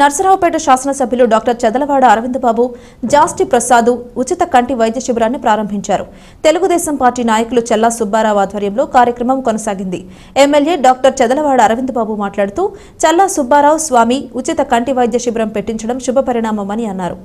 నర్సరావుపేట శాసనసభ్యులు డాక్టర్ చెదలవాడ అరవిందబాబు జాస్టి ప్రసాద్ ఉచిత కంటి వైద్య శిబిరాన్ని ప్రారంభించారు. తెలుగుదేశం పార్టీ నాయకులు చెల్లా సుబ్బారావు ఆధ్వర్యంలో కార్యక్రమం కొనసాగింది. ఎమ్మెల్యే డాక్టర్ చెదలవాడ అరవిందబాబు మాట్లాడుతూ చల్లా సుబ్బారావు స్వామి ఉచిత కంటి వైద్య శిబిరం పెట్టించడం శుభపరిణామమని అన్నారు.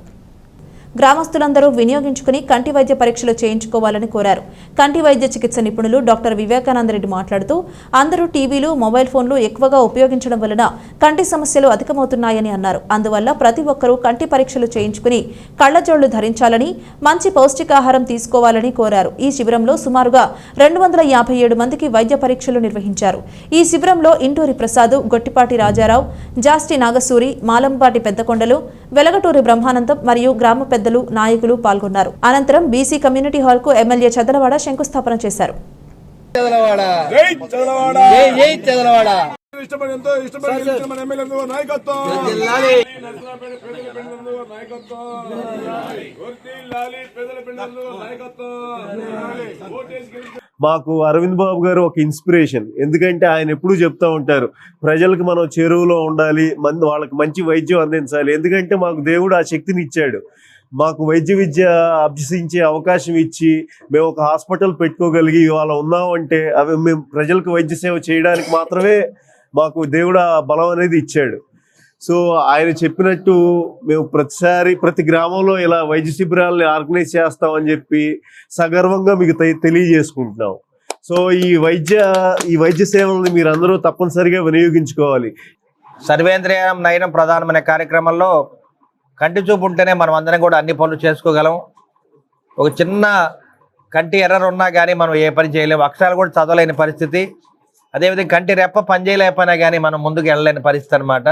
గ్రామస్తులందరూ వినియోగించుకుని కంటి వైద్య పరీక్షలు చేయించుకోవాలని కోరారు. కంటి వైద్య చికిత్స నిపుణులు డాక్టర్ వివేకానందరెడ్డి మాట్లాడుతూ అందరూ టీవీలు మొబైల్ ఫోన్లు ఎక్కువగా ఉపయోగించడం వలన కంటి సమస్యలు అధికమవుతున్నాయని అన్నారు. అందువల్ల ప్రతి ఒక్కరూ కంటి పరీక్షలు చేయించుకుని కళ్ళజోళ్ళు ధరించాలని మంచి పౌష్టికాహారం తీసుకోవాలని కోరారు. ఈ శిబిరంలో సుమారుగా రెండు వందల యాభై ఏడు మందికి వైద్య పరీక్షలు నిర్వహించారు. ఈ శిబిరంలో ఇంటూరి ప్రసాద్ గొట్టిపాటి రాజారావు జాస్టి నాగసూరి మాలంపాటి పెద్దకొండలు వెలగటూరి బ్రహ్మానందం మరియు గ్రామ పెద్దలు నాయకులు పాల్గొన్నారు. అనంతరం బీసీ కమ్యూనిటీ హాల్కు ఎమ్మెల్యే చదలవాడ శంకుస్థాపన చేశారు. ఇష్టపడి ఎంతో ఇష్టపడి మన ఎమ్మెల్యే నాయకత్వం. మాకు అరవింద్ బాబు గారు ఒక ఇన్స్పిరేషన్. ఎందుకంటే ఆయన ఎప్పుడూ చెప్తా ఉంటారు ప్రజలకు మనం చెరువులో ఉండాలి మంది వాళ్ళకి మంచి వైద్యం అందించాలి. ఎందుకంటే మాకు దేవుడు ఆ శక్తిని ఇచ్చాడు. మాకు వైద్య విద్య అభ్యసించే అవకాశం ఇచ్చి మేము ఒక హాస్పిటల్ పెట్టుకోగలిగి ఇవాళ ఉన్నామంటే అవి మేము ప్రజలకు వైద్య సేవ చేయడానికి మాత్రమే మాకు దేవుడు బలం అనేది ఇచ్చాడు. సో ఆయన చెప్పినట్టు మేము ప్రతిసారి ప్రతి గ్రామంలో ఇలా వైద్య శిబిరాలని ఆర్గనైజ్ చేస్తామని చెప్పి సగర్వంగా మీకు తె- తెలియజేసుకుంటున్నాం. సో ఈ వైద్య ఈ వైద్య సేవలను మీరు అందరూ తప్పనిసరిగా వినియోగించుకోవాలి. సర్వేంద్రియం నయనం ప్రధానమైన కార్యక్రమంలో కంటి చూపు ఉంటేనే మనం అందరం కూడా అన్ని పనులు చేసుకోగలం. ఒక చిన్న కంటి ఎర్రర్ ఉన్నా కానీ మనం ఏ పని చేయలేము అక్షరాలు కూడా చదవలేని పరిస్థితి. అదేవిధంగా కంటి రెప్ప పని చేయలేకపోయినా కానీ మనం ముందుకు వెళ్ళలేని పరిస్థితి అనమాట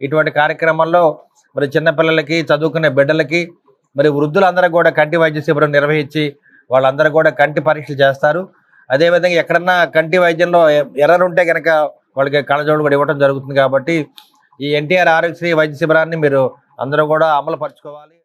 ఇటువంటి కార్యక్రమంలో మరి చిన్నపిల్లలకి చదువుకునే బిడ్డలకి మరి వృద్ధులందరూ కూడా కంటి వైద్య శిబిరం నిర్వహించి వాళ్ళందరూ కూడా కంటి పరీక్షలు చేస్తారు. అదేవిధంగా ఎక్కడన్నా కంటి వైద్యంలో ఎర్రర్ ఉంటే కనుక వాళ్ళకి కళ్ళజోడు కూడా ఇవ్వడం జరుగుతుంది కాబట్టి ఈ ఎన్టీఆర్ ఆరోగ్యశ్రీ వైద్య శిబిరాన్ని మీరు అందరూ కూడా అమలుపరచుకోవాలి